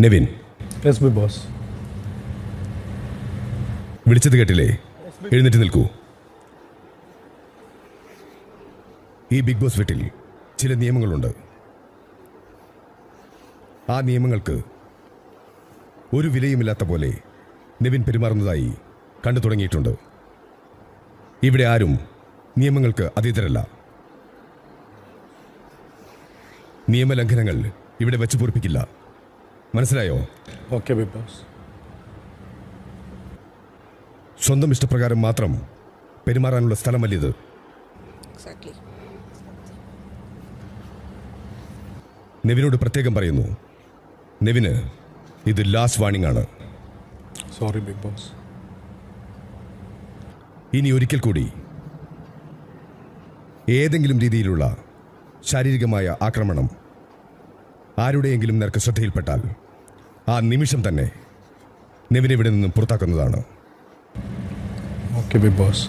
Nevin. Yes B boss വിളിച്ചത് കേട്ടില്ലേ? എഴുന്നേറ്റ് നിൽക്കൂ. ഈ ബിഗ് ബോസ് വീട്ടിൽ ചില നിയമങ്ങളുണ്ട്. ആ നിയമങ്ങൾക്ക് ഒരു വിലയുമില്ലാത്ത പോലെ നെവിൻ പെരുമാറുന്നതായി കണ്ടു തുടങ്ങിയിട്ടുണ്ട്. ഇവിടെ ആരും നിയമങ്ങൾക്ക് അതീതരല്ല. നിയമലംഘനങ്ങൾ ഇവിടെ വെച്ച് പൊറിപ്പിക്കില്ല മനസ്സിലായോ? ഓക്കെ ബിഗ് ബോസ് സ്വന്തം ഇഷ്ടപ്രകാരം മാത്രം പെരുമാറാനുള്ള സ്ഥലമല്ലിത്. നെവിനോട് പ്രത്യേകം പറയുന്നു. നെവിന് ഇത് ലാസ്റ്റ് വാണിംഗ് ആണ്. സോറി ബിഗ് ബോസ് ഇനി ഒരിക്കൽ കൂടി ഏതെങ്കിലും രീതിയിലുള്ള ശാരീരികമായ ആക്രമണം ആരുടെയെങ്കിലും നേർക്ക് ശ്രദ്ധയിൽപ്പെട്ടാൽ ആ നിമിഷം തന്നെ നെവിനെ ഇവിടെ നിന്നും പുറത്താക്കുന്നതാണ്. ഓക്കെ ബിഗ് ബോസ്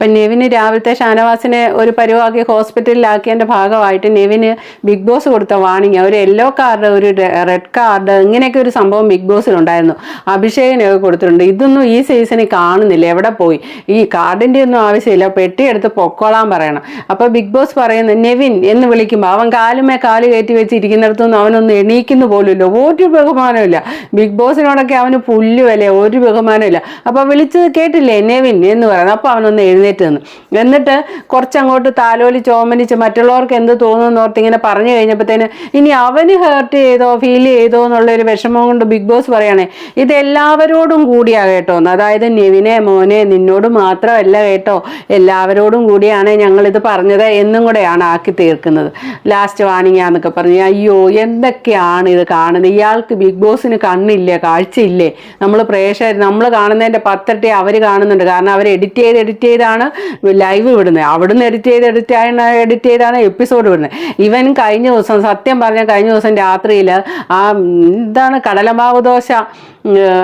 അപ്പം നെവിന് രാവിലത്തെ ഷാനവാസിനെ ഒരു പരുവാക്കി ഹോസ്പിറ്റലിലാക്കിയതിന്റെ ഭാഗമായിട്ട് നെവിന് ബിഗ് ബോസ് കൊടുത്ത വാണിംഗ് ഒരു യെല്ലോ കാർഡ് ഒരു റെഡ് കാർഡ് ഇങ്ങനെയൊക്കെ ഒരു സംഭവം ബിഗ് ബോസിലുണ്ടായിരുന്നു. അഭിഷേകിനൊക്കെ കൊടുത്തിട്ടുണ്ട്. ഇതൊന്നും ഈ സീസണിൽ കാണുന്നില്ല. എവിടെ പോയി? ഈ കാർഡിന്റെ ഒന്നും ആവശ്യമില്ല. പെട്ടിയെടുത്ത് പൊക്കോളാൻ പറയണം. അപ്പോൾ ബിഗ് ബോസ് പറയുന്നത് നെവിൻ എന്ന് വിളിക്കുമ്പോൾ അവൻ കാലുമേ കാൽ കയറ്റി വെച്ചിരിക്കുന്നിടത്തുനിന്ന് അവനൊന്നും എണീക്കുന്നു പോലുമില്ല. ഒരു ബഹുമാനമില്ല ബിഗ് ബോസിനോടൊക്കെ അവന് പുല്ലുമല്ലേ ഒരു ബഹുമാനമില്ല അപ്പോൾ വിളിച്ചത് കേട്ടില്ലേ നെവിൻ എന്ന് പറയുന്നത്? അപ്പോൾ അവനൊന്ന് എഴുന്നേറ്റ് നിന്ന് എന്നിട്ട് കുറച്ചങ്ങോട്ട് താലോലി ചോമനിച്ച് മറ്റുള്ളവർക്ക് എന്ത് തോന്നുന്നു ഓർത്ത് ഇങ്ങനെ പറഞ്ഞു കഴിഞ്ഞപ്പോഴത്തേന് ഇനി അവന് ഹേർട്ട് ചെയ്തോ ഫീൽ ചെയ്തോ എന്നുള്ള ഒരു വിഷമം കൊണ്ട് ബിഗ് ബോസ് പറയണേ ഇത് എല്ലാവരോടും കൂടിയാ കേട്ടോ അതായത് നെവിനെ മോനെ നിന്നോട് മാത്രമല്ല കേട്ടോ എല്ലാവരോടും കൂടിയാണ് ഞങ്ങളിത് പറഞ്ഞത് എന്നും കൂടെയാണ് ആക്കി തീർക്കുന്നത്. ലാസ്റ്റ് വാണിങ്ങാന്നൊക്കെ പറഞ്ഞു. അയ്യോ എന്തൊക്കെയാണ് ഇത് കാണുന്നത്? ഇയാൾക്ക് ബിഗ് ബോസിന് കണ്ണില്ലേ കാഴ്ചയില്ലേ? നമ്മൾ പ്രേക്ഷകർ നമ്മൾ കാണുന്നതിന്റെ പത്തട്ടി അവർ കാണുന്നുണ്ട്. കാരണം അവർ എഡിറ്റ് ചെയ്ത് എഡിറ്റ് ചെയ്താണ് ലൈവ് വിടുന്നത്. അവിടുന്ന് എഡിറ്റ് ചെയ്ത് എഡിറ്റ് ആയാണ് എഡിറ്റ് ചെയ്താണ് എപ്പിസോഡ് വിടുന്നത്. ഇവൻ കഴിഞ്ഞ ദിവസം സത്യം പറഞ്ഞ കഴിഞ്ഞ ദിവസം രാത്രിയിൽ ആ എന്താണ് കടലമാവ് ദോശ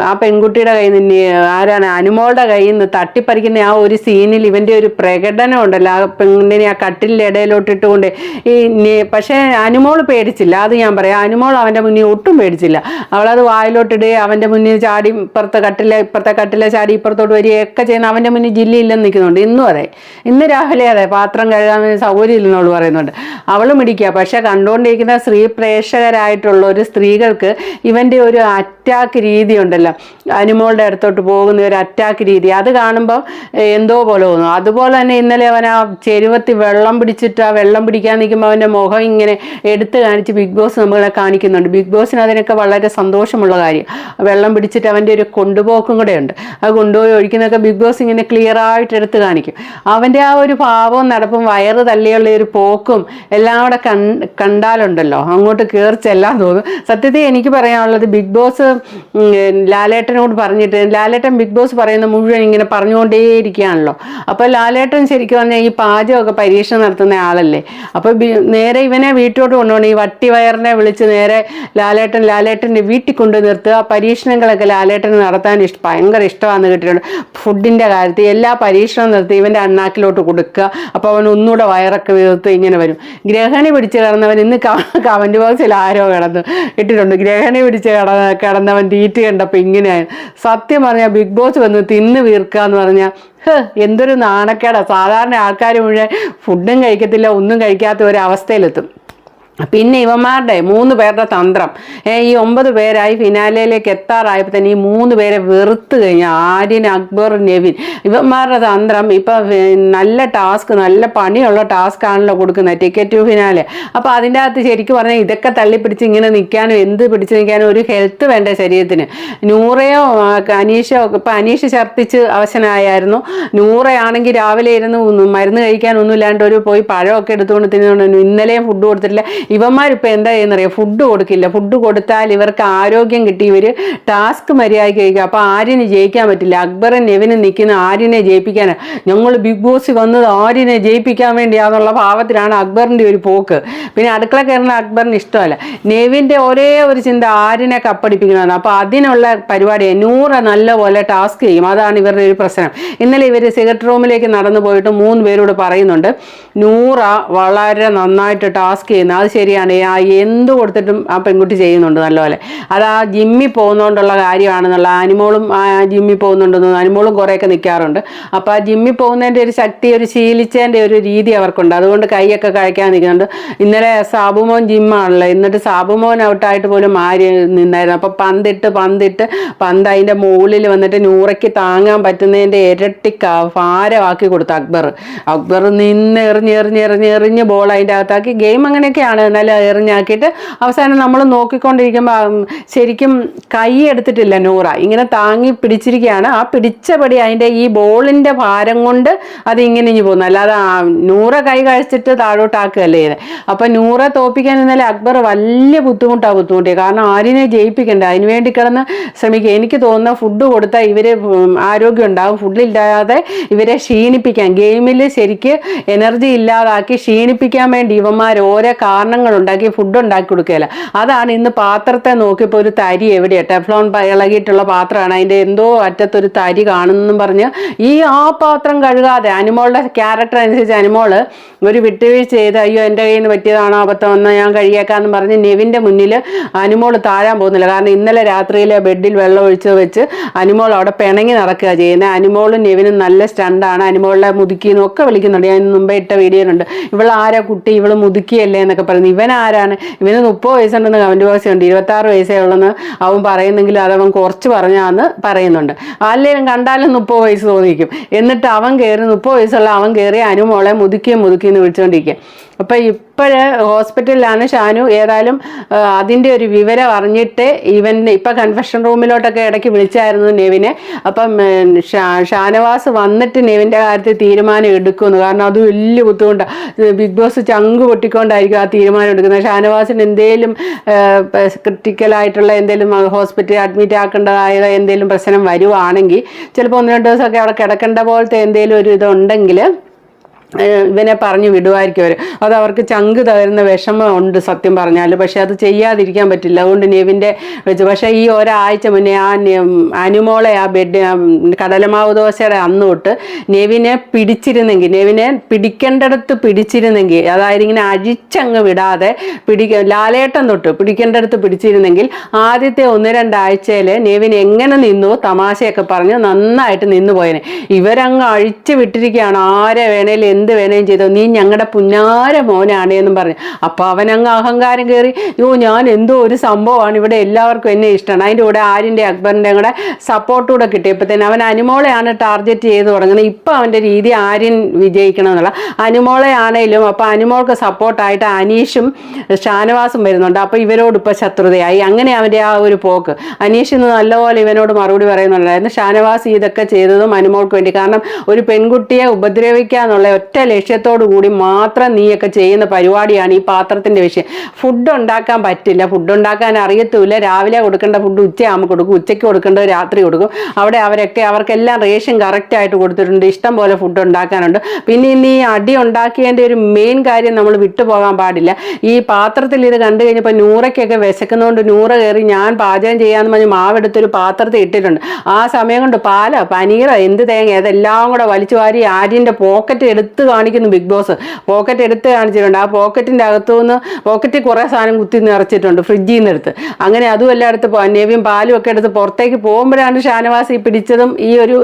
ആ പെൺകുട്ടിയുടെ കയ്യിൽ നിന്ന് ആരാണ് അനുമോളുടെ കയ്യിൽ നിന്ന് തട്ടിപ്പറിക്കുന്ന ആ ഒരു സീനിൽ ഇവന്റെ ഒരു പ്രകടനം ഉണ്ടല്ലോ. ആ പെണ്ണിനെ ആ കട്ടിലിന്റെ ഇടയിലോട്ടിട്ടുകൊണ്ട് ഈ പക്ഷേ അനുമോൾ പേടിച്ചില്ല. അത് ഞാൻ പറയാം. അനുമോൾ അവന്റെ മുന്നിൽ ഒട്ടും പേടിച്ചില്ല. അവളത് വായിലോട്ടിട്ട് അവന്റെ മുന്നിൽ ചാടി ഇപ്പുറത്തെ കട്ടിലെ ഇപ്പുറത്തെ കട്ടിലെ ചാടി ഇപ്പുറത്തോട്ട് വരികയൊക്കെ ചെയ്യുന്ന അവന്റെ മുന്നിൽ ജില്ലയില്ലെന്ന് നിൽക്കുന്നുണ്ട്. ഇന്നും അതെ ഇന്ന് രാവിലെ അതെ പാത്രം കഴുകാൻ സൗകര്യം ഇല്ലെന്നോട് പറയുന്നുണ്ട്. അവൾ മിടിക്കുക. പക്ഷേ കണ്ടുകൊണ്ടിരിക്കുന്ന സ്ത്രീ പ്രേക്ഷകരായിട്ടുള്ള ഒരു സ്ത്രീകൾക്ക് ഇവന്റെ ഒരു അറ്റാക്ക് രീതി ഉണ്ടല്ലോ അനുമോളുടെ അടുത്തോട്ട് പോകുന്ന ഒരു അറ്റാക്ക് രീതി. അത് കാണുമ്പോൾ എന്തോ പോലെ തോന്നും. അതുപോലെ തന്നെ ഇന്നലെ അവൻ ആ ചെരുവത്തി വെള്ളം പിടിച്ചിട്ട് ആ വെള്ളം പിടിക്കാൻ നിൽക്കുമ്പോൾ അവന്റെ മുഖം ഇങ്ങനെ എടുത്ത് കാണിച്ച് ബിഗ് ബോസ് നമ്മളെ കാണിക്കുന്നുണ്ട്. ബിഗ് ബോസിന് അതിനൊക്കെ വളരെ സന്തോഷമുള്ള കാര്യം. വെള്ളം പിടിച്ചിട്ട് അവന്റെ ഒരു കൊണ്ടുപോക്കും കൂടെ ഉണ്ട്. അത് കൊണ്ടുപോയി ഒഴിക്കുന്നതൊക്കെ ബിഗ് ബോസ് ഇങ്ങനെ ക്ലിയർ ആയിട്ട് എടുത്ത് കാണിക്കും. അവന്റെ ആ ഒരു ഭാവവും നടപ്പും വയറ് തള്ളിയുള്ള ഒരു പോക്കും എല്ലാം കൂടെ കണ്ടാലുണ്ടല്ലോ. അങ്ങോട്ട് കയറി ചെല്ലാൻ തോന്നും. സത്യത്തിൽ എനിക്ക് പറയാനുള്ളത് ബിഗ് ബോസ് ലാലേട്ടനോട് പറഞ്ഞിട്ട് ലാലേട്ടൻ ബിഗ് ബോസ് പറയുന്ന മുഴുവൻ ഇങ്ങനെ പറഞ്ഞുകൊണ്ടേയിരിക്കുകയാണല്ലോ. അപ്പോൾ ലാലേട്ടൻ ശരിക്കും പറഞ്ഞാൽ ഈ പാചകമൊക്കെ പരീക്ഷണം നടത്തുന്ന ആളല്ലേ. അപ്പോൾ നേരെ ഇവനെ വീട്ടിലോട്ട് കൊണ്ടുപോകണം. ഈ വട്ടി വയറിനെ വിളിച്ച് നേരെ ലാലേട്ടൻ ലാലേട്ടന്റെ വീട്ടിൽ കൊണ്ടു നിർത്തുക. പരീക്ഷണങ്ങളൊക്കെ ലാലേട്ടന് നടത്താൻ ഇഷ്ടം ഭയങ്കര ഇഷ്ടമാണെന്ന് കേട്ടിട്ടുണ്ട്. ഫുഡിന്റെ കാര്യത്തിൽ എല്ലാ പരീക്ഷണവും നിർത്തി ഇവന്റെ അണ്ണാക്കിലോട്ട് കൊടുക്കുക. അപ്പോൾ അവൻ ഒന്നുകൂടെ വയറൊക്കെ വീർത്ത് ഇങ്ങനെ വരും. ഗ്രഹണി പിടിച്ച് കിടന്നവൻ ഇന്ന് കമന്റ് ബോക്സിൽ ആരോ കിടന്നു. ഇട്ടിട്ടുണ്ട് ഗ്രഹണി പിടിച്ച് കിട കിടന്നവൻ തീറ്റ് കണ്ടപ്പോൾ ഇങ്ങനെയായി സത്യം പറഞ്ഞാൽ ബിഗ് ബോസ് വന്ന് തിന്ന് വീർക്കുക എന്ന് പറഞ്ഞാൽ എന്തൊരു നാണക്കേടാ. സാധാരണ ആൾക്കാർ മുഴുവൻ ഫുഡും കഴിക്കത്തില്ല ഒന്നും കഴിക്കാത്ത ഒരു പിന്നെ ഇവന്മാരുടെ മൂന്ന് പേരുടെ തന്ത്രം. ഈ ഒമ്പത് പേരായി ഫിനാലയിലേക്ക് എത്താറായപ്പോൾ തന്നെ ഈ മൂന്ന് പേരെ വെറുത്ത് കഴിഞ്ഞാൽ ആര്യൻ അക്ബർ നെവിൻ. ഇവന്മാരുടെ തന്ത്രം ഇപ്പം നല്ല ടാസ്ക് നല്ല പണിയുള്ള ടാസ്ക് ആണല്ലോ കൊടുക്കുന്നത് ടിക്കറ്റ് ടു ഫിനാലെ. അപ്പോൾ അതിന്റെ അകത്ത് ശരിക്കും പറഞ്ഞാൽ ഇതൊക്കെ തള്ളിപ്പിടിച്ച് ഇങ്ങനെ നിൽക്കാനും എന്ത് പിടിച്ച് നിൽക്കാനും ഒരു ഹെൽത്ത് വേണ്ട ശരീരത്തിന്. നൂറയോ അനീഷോ ഇപ്പം അനീഷ് ഛർദ്ദിച്ച് അവശനായായിരുന്നു. നൂറയാണെങ്കിൽ രാവിലെ ഇരുന്ന് മരുന്ന് കഴിക്കാനൊന്നും ഇല്ലാണ്ട് ഒരു പോയി പഴമൊക്കെ എടുത്തുകൊണ്ട് തിന്നുകൊണ്ട് ഇന്നലെയും ഫുഡ് കൊടുത്തിട്ടില്ല. ഇവന്മാരിപ്പോൾ എന്താ ചെയ്യുന്നറിയാം ഫുഡ് കൊടുക്കില്ല. ഫുഡ് കൊടുത്താൽ ഇവർക്ക് ആരോഗ്യം കിട്ടി. ഇവർ ടാസ്ക് മര്യാദയ്ക്ക് കഴിക്കുക അപ്പോൾ ആര്യന് ജയിക്കാൻ പറ്റില്ല. അക്ബറും നെവിനും നിൽക്കുന്ന ആര്യനെ ജയിപ്പിക്കാനാണ് ഞങ്ങൾ ബിഗ് ബോസ് വന്നത് ആര്യനെ ജയിപ്പിക്കാൻ വേണ്ടിയാന്നുള്ള ഭാവത്തിലാണ് അക്ബറിന്റെ ഒരു പോക്ക്. പിന്നെ അടുക്കള കയറുന്ന അക്ബറിന് ഇഷ്ടമല്ല. നെവിന്റെ ഒരേ ഒരു ചിന്ത ആര്യനെ കപ്പടിപ്പിക്കണമെന്ന്. അപ്പോൾ അതിനുള്ള പരിപാടി നൂറ് നല്ലപോലെ ടാസ്ക് ചെയ്യും. അതാണ് ഇവരുടെ ഒരു പ്രശ്നം. ഇന്നലെ ഇവർ സിഗരറ്റ് റൂമിലേക്ക് നടന്നു പോയിട്ട് മൂന്ന് പേരോട് പറയുന്നുണ്ട് നൂറ വളരെ നന്നായിട്ട് ടാസ്ക് ചെയ്യുന്ന. അത് ശരിയാണ്. ആ എന്ത് കൊടുത്തിട്ടും ആ പെൺകുട്ടി ചെയ്യുന്നുണ്ട് നല്ലപോലെ. അത് ആ ജിമ്മിൽ പോകുന്നതുകൊണ്ടുള്ള കാര്യമാണെന്നുള്ള അനിമോളും ആ ജിമ്മിൽ പോകുന്നുണ്ടെന്ന് അനിമോളും കുറേയൊക്കെ നിൽക്കാറുണ്ട് അപ്പോൾ ആ ജിമ്മിൽ പോകുന്നതിന്റെ ഒരു ശക്തി ഒരു ശീലിച്ചതിന്റെ ഒരു രീതി അവർക്കുണ്ട്. അതുകൊണ്ട് കൈയൊക്കെ കഴിക്കാൻ നിൽക്കുന്നുണ്ട്. ഇന്നലെ സാബുമോൻ ജിമ്മാണല്ലോ. എന്നിട്ട് സാബുമോൻ ഔട്ടായിട്ട് പോലും മാറി നിന്നായിരുന്നു. അപ്പോൾ പന്തിട്ട് പന്തിട്ട് പന്ത് അതിന്റെ മുകളിൽ വന്നിട്ട് നൂറയ്ക്ക് താങ്ങാൻ പറ്റുന്നതിന്റെ ഇരട്ടി ഭാരമാക്കി കൊടുത്തു അക്ബർ. അക്ബർ നിന്ന് എറിഞ്ഞ് എറിഞ്ഞ് എറിഞ്ഞ് എറിഞ്ഞ് ബോൾ അതിന്റെ അകത്താക്കി. ഗെയിം അങ്ങനെയൊക്കെയാണ്. എന്നാലും എറിഞ്ഞാക്കിയിട്ട് അവസാനം നമ്മൾ നോക്കിക്കൊണ്ടിരിക്കുമ്പോൾ ശരിക്കും കൈ എടുത്തിട്ടില്ല നൂറ. ഇങ്ങനെ താങ്ങി പിടിച്ചിരിക്കുകയാണ്. ആ പിടിച്ചപടി അതിന്റെ ഈ ബോളിന്റെ ഭാരം കൊണ്ട് അത് ഇങ്ങനെ ഇഞ്ഞു പോകുന്നു. അല്ലാതെ നൂറ കൈ കഴിച്ചിട്ട് താഴോട്ടാക്കുകയല്ലേ ചെയ്തത് അപ്പം നൂറ തോപ്പിക്കാൻ ഇന്നലെ അക്ബർ വലിയ ബുദ്ധിമുട്ടാണ് ബുദ്ധിമുട്ടിയത് കാരണം ആരിനെ ജയിപ്പിക്കണ്ട. അതിന് വേണ്ടി കിടന്ന് ശ്രമിക്കുക. എനിക്ക് തോന്നുന്ന ഫുഡ് കൊടുത്താൽ ഇവർ ആരോഗ്യം ഉണ്ടാകും ഫുഡില്ലാതെ ഇവരെ ക്ഷീണിപ്പിക്കാൻ. ഗെയിമിൽ ശരിക്ക് എനർജി ഇല്ലാതാക്കി ക്ഷീണിപ്പിക്കാൻ വേണ്ടി ഇവന്മാർ ഓരോ കാരണങ്ങൾ ഉണ്ടാക്കി ഫുഡ് ഉണ്ടാക്കി കൊടുക്കുകയില്ല. അതാണ് ഇന്ന് പാത്രത്തെ നോക്കിയപ്പോൾ ഒരു തരി എവിടെയാണ് ടെഫ്ലോൺ ഇളകിയിട്ടുള്ള പാത്രമാണ്. അതിന്റെ എന്തോ അറ്റത്തൊരു തരി കാണുന്നെന്നും പറഞ്ഞ് ഈ ആ പാത്രം കഴുകാതെ അനിമോളുടെ ക്യാരക്ടർ അനുസരിച്ച് അനിമോൾ ഒരു വിട്ടുവീഴ്ച ചെയ്ത് അയ്യോ എന്റെ കയ്യിൽ നിന്ന് പറ്റിയതാണോ അബദ്ധം? എന്ന് ഞാൻ കഴിയേക്കാന്ന് പറഞ്ഞ് നെവിന്റെ മുന്നിൽ അനിമോൾ താഴാൻ പോകുന്നില്ല. കാരണം ഇന്നലെ രാത്രിയിൽ ബെഡിൽ വെള്ളം ഒഴിച്ച് വെച്ച് അനിമോൾ അവിടെ പിണങ്ങി നടക്കുക ചെയ്യുന്നത് അനിമോളും നെവിനും നല്ല സ്റ്റണ്ടാണ്. അനിമോളിനെ മുതുക്കിന്നൊക്കെ വിളിക്കുന്നുണ്ട്. ഞാൻ മുമ്പേ ഇട്ട വീഡിയോയിലുണ്ട് ഇവൾ ആരാ കുട്ടി? ഇവൾ മുതുക്കിയല്ലേ എന്നൊക്കെ പറയുന്നു ഇവൻ ആരാണ്? ഇവന് മുപ്പത് വയസ്സുണ്ടെന്ന് കമന്റ് ബോക്സിൽ ഉണ്ട്. ഇരുപത്താറ് വയസ്സേ ഉള്ളെന്ന് അവൻ പറയുന്നെങ്കിൽ അതവൻ കുറച്ച് പറഞ്ഞാന്ന് പറയുന്നുണ്ട്. അല്ലെങ്കിലും കണ്ടാലും മുപ്പത് വയസ്സ് തോന്നിക്കും എന്നിട്ട് അവൻ കയറി മുപ്പത് വയസ്സുള്ള അവൻ കയറി അനുമോളെ മുതുക്കിയും മുതുക്കിയെന്ന് വിളിച്ചുകൊണ്ടിരിക്കുക അപ്പം ഇപ്പോഴ് ഹോസ്പിറ്റലിലാണ് ഷാനു ഏതായാലും അതിന്റെ ഒരു വിവരം അറിഞ്ഞിട്ട് ഇവൻ ഇപ്പം കൺഫെഷൻ റൂമിലോട്ടൊക്കെ ഇടയ്ക്ക് വിളിച്ചായിരുന്നു നെവിനെ. അപ്പം ഷാനവാസ് വന്നിട്ട് നെവിന്റെ കാര്യത്തിൽ തീരുമാനം എടുക്കുന്നു. കാരണം അത് വലിയ ബുദ്ധിമുട്ടാണ് ബിഗ് ബോസ് ചങ്ക് പൊട്ടിക്കൊണ്ടായിരിക്കും ആ തീരുമാനം എടുക്കുന്നത്. ഷാനവാസിന് എന്തേലും ക്രിട്ടിക്കലായിട്ടുള്ള എന്തെങ്കിലും ഹോസ്പിറ്റലിൽ അഡ്മിറ്റ് ആക്കേണ്ടതായ എന്തെങ്കിലും പ്രശ്നം വരുവാണെങ്കിൽ ചിലപ്പോൾ ഒന്ന് രണ്ട് ദിവസമൊക്കെ അവിടെ കിടക്കേണ്ട പോലത്തെ എന്തെങ്കിലും ഒരു ഇതുണ്ടെങ്കിൽ ഇവനെ പറഞ്ഞു വിടുമായിരിക്കും അവർ അത് അവർക്ക് ചങ്ക് തകരുന്ന വിഷമമുണ്ട് സത്യം പറഞ്ഞാൽ പക്ഷെ അത് ചെയ്യാതിരിക്കാൻ പറ്റില്ല. അതുകൊണ്ട് നെവിന്റെ വെച്ച്. പക്ഷേ ഈ ഒരാഴ്ച മുന്നേ ആ അനുമോളെ ആ ബെഡ് കടലമാവ് ദോശയുടെ അന്ന് തൊട്ട് നെവിനെ പിടിച്ചിരുന്നെങ്കിൽ നെവിനെ പിടിക്കേണ്ടടുത്ത് പിടിച്ചിരുന്നെങ്കിൽ അതായത് ഇങ്ങനെ അഴിച്ചങ്ങ് വിടാതെ പിടിക്ക ലാലേട്ടം തൊട്ട് പിടിക്കേണ്ടടുത്ത് പിടിച്ചിരുന്നെങ്കിൽ ആദ്യത്തെ ഒന്ന് രണ്ടാഴ്ചയിൽ നെവിൻ എങ്ങനെ നിന്നു തമാശയൊക്കെ പറഞ്ഞ് നന്നായിട്ട് നിന്നു പോയനെ ഇവരങ്ങ് അഴിച്ചു വിട്ടിരിക്കുകയാണ്. ആരെ വേണേലും എന്ത് വേണേലും ചെയ്തോ. നീ ഞങ്ങളുടെ പുന്നാര മോനാണ് എന്നും പറഞ്ഞു. അപ്പോൾ അവനങ്ങ് അഹങ്കാരം കയറി യോ ഞാൻ എന്തോ ഒരു സംഭവമാണ്. ഇവിടെ എല്ലാവർക്കും എന്നെ ഇഷ്ടമാണ് അതിന്റെ കൂടെ ആര്യന്റെ അക്ബറിന്റെ കൂടെ സപ്പോർട്ട് കൂടെ തന്നെ അവൻ അനുമോളെയാണ് ടാർഗറ്റ് ചെയ്ത് തുടങ്ങുന്നത്. ഇപ്പം അവന്റെ രീതി ആര്യൻ വിജയിക്കണം എന്നുള്ള. അനുമോളെ ആണേലും അപ്പോൾ അനുമോൾക്ക് സപ്പോർട്ടായിട്ട് അനീഷും ഷാനവാസും വരുന്നുണ്ട്. അപ്പോൾ ഇവരോട് ഇപ്പോൾ ശത്രുതയായി. അങ്ങനെ അവന്റെ ആ ഒരു പോക്ക്. അനീഷ് ഇന്ന് നല്ലപോലെ ഇവനോട് മറുപടി പറയുന്നുണ്ടായിരുന്നു. ഷാനവാസ് ഇതൊക്കെ ചെയ്തതും അനുമോൾക്ക് വേണ്ടി. കാരണം ഒരു പെൺകുട്ടിയെ ഉപദ്രവിക്കുക എന്നുള്ള ഒറ്റ ലക്ഷ്യത്തോടു കൂടി മാത്രം നീയൊക്കെ ചെയ്യുന്ന പരിപാടിയാണ് ഈ പാത്രത്തിന്റെ വിഷയം. ഫുഡ് ഉണ്ടാക്കാൻ പറ്റില്ല. ഫുഡ് ഉണ്ടാക്കാൻ അറിയത്തുമില്ല. രാവിലെ കൊടുക്കേണ്ട ഫുഡ് ഉച്ചയാകുമ്പോൾ കൊടുക്കും. ഉച്ചയ്ക്ക് കൊടുക്കേണ്ടത് രാത്രി കൊടുക്കും. അവിടെ അവരൊക്കെ അവർക്കെല്ലാം റേഷൻ കറക്റ്റായിട്ട് കൊടുത്തിട്ടുണ്ട്. ഇഷ്ടം പോലെ ഫുഡ് ഉണ്ടാക്കാനുണ്ട്. പിന്നെ ഇനി ഈ അടി ഉണ്ടാക്കിയതിന്റെ ഒരു മെയിൻ കാര്യം നമ്മൾ വിട്ടുപോകാൻ പാടില്ല. ഈ പാത്രത്തിൽ ഇത് കണ്ടു കഴിഞ്ഞപ്പോൾ നൂറയ്ക്കൊക്കെ വിശക്കുന്നതുകൊണ്ട് നൂറ കയറി ഞാൻ പാചകം ചെയ്യാമെന്ന് പറഞ്ഞ് മാവെടുത്തൊരു പാത്രത്തിൽ ഇട്ടിട്ടുണ്ട്. ആ സമയം കൊണ്ട് പാലോ പനീറോ എന്ത് തേങ്ങ അതെല്ലാം കൂടെ വലിച്ചു വാരി ആര്യന്റെ പോക്കറ്റ് എടുത്ത് കാണിക്കുന്നു ബിഗ് ബോസ്. പോക്കറ്റ് എടുത്ത് കാണിച്ചിട്ടുണ്ട്. ആ പോക്കറ്റിന്റെ അകത്തുനിന്ന് പോക്കറ്റിൽ കുറേ സാധനം കുത്തി നിറച്ചിട്ടുണ്ട് ഫ്രിഡ്ജിൽ നിന്ന് എടുത്ത് അങ്ങനെ അതും എല്ലാം എടുത്ത് നെവിയും പാലും ഒക്കെ എടുത്ത് പുറത്തേക്ക് പോകുമ്പോഴാണ് ഷാനവാസി പിടിച്ചതും ഈ ഒരു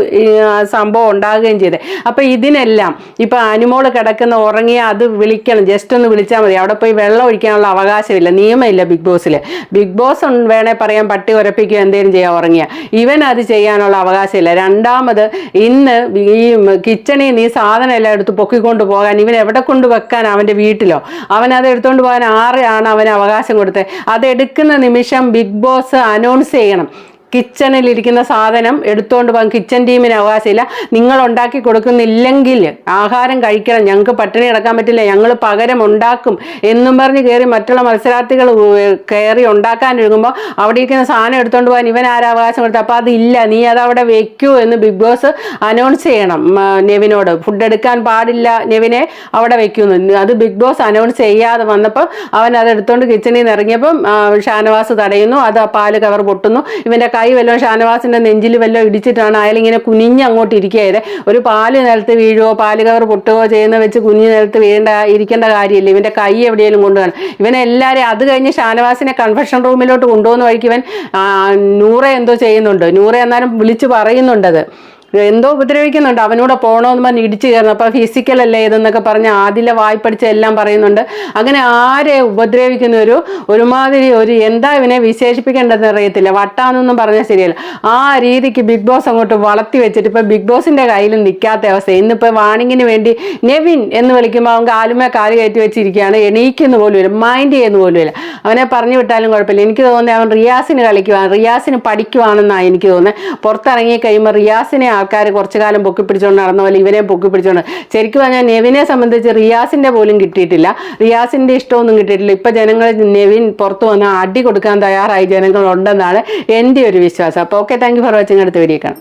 സംഭവം ഉണ്ടാകുകയും ചെയ്തത്. അപ്പം ഇതിനെല്ലാം ഇപ്പം അനുമോൾ കിടക്കുന്ന ഉറങ്ങിയ അത് വിളിക്കണം. ജസ്റ്റ് ഒന്ന് വിളിച്ചാൽ മതി. അവിടെ പോയി വെള്ളം ഒഴിക്കാനുള്ള അവകാശമില്ല. നിയമമില്ല ബിഗ് ബോസിൽ ബിഗ് ബോസ് വേണേൽ പറയാൻ പട്ടി ഉറപ്പിക്കുക എന്തെങ്കിലും ചെയ്യാൻ ഉറങ്ങിയ. ഇവൻ അത് ചെയ്യാനുള്ള അവകാശമില്ല. രണ്ടാമത് ഇന്ന് ഈ കിച്ചണിൽ നീ സാധനം എല്ലാം എടുത്ത് പൊക്കിക്കൊണ്ട് പോകാൻ ഇവൻ എവിടെ കൊണ്ട് വെക്കാൻ അവന്റെ വീട്ടിലോ? അവൻ അത് എടുത്തുകൊണ്ട് പോകാൻ ആരെയാണ് അവന് അവകാശം കൊടുത്തത് അത് എടുക്കുന്ന നിമിഷം ബിഗ് ബോസ് അനൗൺസ് ചെയ്യണം. കിച്ചണിൽ ഇരിക്കുന്ന സാധനം എടുത്തുകൊണ്ട് പോകാൻ കിച്ചൺ ടീമിന് അവകാശമില്ല. നിങ്ങൾ ഉണ്ടാക്കി കൊടുക്കുന്നില്ലെങ്കിൽ ആഹാരം കഴിക്കണം. ഞങ്ങൾക്ക് പട്ടിണി കിടക്കാൻ പറ്റില്ല. ഞങ്ങൾ പകരം ഉണ്ടാക്കും എന്നും പറഞ്ഞ് കയറി മറ്റുള്ള മത്സരാർത്ഥികൾ കയറി ഉണ്ടാക്കാൻ ഒരുങ്ങുമ്പോൾ അവിടെ ഇരിക്കുന്ന സാധനം എടുത്തുകൊണ്ട് പോകാൻ ഇവൻ ആരാ അവകാശം കൊടുത്തു അപ്പോൾ അതില്ല. നീ അതവിടെ വെക്കൂ എന്ന് ബിഗ് ബോസ് അനൗൺസ് ചെയ്യണം. നെവിനോട്. ഫുഡ് എടുക്കാൻ പാടില്ല നെവിനെ അവിടെ വെക്കുന്നു അത് ബിഗ് ബോസ് അനൗൺസ് ചെയ്യാതെ വന്നപ്പോൾ അവൻ അത് എടുത്തുകൊണ്ട് കിച്ചണിൽ നിന്ന് ഇറങ്ങിയപ്പം ഷാനവാസ് തടയുന്നു. അത് പാൽ കവർ പൊട്ടുന്നു. ഇവന്റെ കൈ വല്ലതും ഷാനവാസിന്റെ നെഞ്ചിൽ വല്ലതും ഇടിച്ചിട്ടാണ് അയാൾ ഇങ്ങനെ കുനിഞ്ഞ് അങ്ങോട്ട് ഇരിക്കുകയത് ഒരു പാൽ നിലത്ത് വീഴുവോ പാൽ കവർ പൊട്ടുകയോ ചെയ്യുന്ന വെച്ച് കുഞ്ഞ് നിലത്ത് വീഴേണ്ട ഇരിക്കേണ്ട കാര്യമില്ല. ഇവന്റെ കൈ എവിടെയെങ്കിലും കൊണ്ടുപോകണം ഇവനെ എല്ലാവരും അത് കഴിഞ്ഞ് ഷാനവാസിനെ കൺഫെഷൻ റൂമിലോട്ട് കൊണ്ടുപോകുന്ന വഴിക്ക് ഇവൻ നൂറെ എന്തോ ചെയ്യുന്നുണ്ട്. നൂറെ എന്നാലും വിളിച്ചു പറയുന്നുണ്ടത്. എന്തോ ഉപദ്രവിക്കുന്നുണ്ട്. അവനൂടെ പോകണമെന്ന് പറഞ്ഞ് ഇടിച്ചു കയറുന്നു. അപ്പം ഫിസിക്കൽ അല്ലേ ഇതെന്നൊക്കെ പറഞ്ഞ് ആദിലെ വായ്പടിച്ച് എല്ലാം പറയുന്നുണ്ട്. അങ്ങനെ ആരെ ഉപദ്രവിക്കുന്ന ഒരു ഒരുമാതിരി ഒരു എന്താ ഇവനെ വിശേഷിപ്പിക്കേണ്ടതെന്ന് അറിയത്തില്ല. വട്ടാന്നൊന്നും പറഞ്ഞാൽ ശരിയല്ല. ആ രീതിക്ക് ബിഗ് ബോസ് അങ്ങോട്ട് വളർത്തി വെച്ചിട്ട് ഇപ്പം ബിഗ് ബോസിന്റെ കയ്യിൽ നിൽക്കാത്ത അവസ്ഥ. ഇന്നിപ്പോൾ വാണിങ്ങിന് വേണ്ടി നെവിൻ എന്ന് വിളിക്കുമ്പോൾ അവൻ കാലുമേ കാൽ കയറ്റി വെച്ചിരിക്കുകയാണ്. എണീക്കുന്ന പോലും ഇല്ല. മൈൻഡ് ചെയ്യുന്ന പോലും ഇല്ല. അവനെ പറഞ്ഞു വിട്ടാലും കുഴപ്പമില്ല. എനിക്ക് തോന്നുന്നത് അവൻ റിയാസിന് കളിക്കുവാണ് റിയാസിന് പഠിക്കുവാണെന്നാണ് എനിക്ക് തോന്നുന്നത്. പുറത്തിറങ്ങി കഴിയുമ്പോൾ റിയാസിനെ ആൾക്കാർ കുറച്ചു കാലം പൊക്കി പിടിച്ചുകൊണ്ട് നടന്ന പോലെ ഇവനെ പൊക്കി പിടിച്ചുകൊണ്ട് ശരിക്കും പറഞ്ഞാൽ നെവിനെ സംബന്ധിച്ച് റിയാസിന്റെ പോലും കിട്ടിയിട്ടില്ല. റിയാസിന്റെ ഇഷ്ടമൊന്നും കിട്ടിയിട്ടില്ല. ഇപ്പൊ ജനങ്ങൾ നെവിൻ പുറത്തു വന്ന് അടി കൊടുക്കാൻ തയ്യാറായി ജനങ്ങളുണ്ടെന്നാണ് എന്റെ ഒരു വിശ്വാസം. അപ്പോൾ okay thank you for watching അടുത്ത വീഡിയോ കാണാം.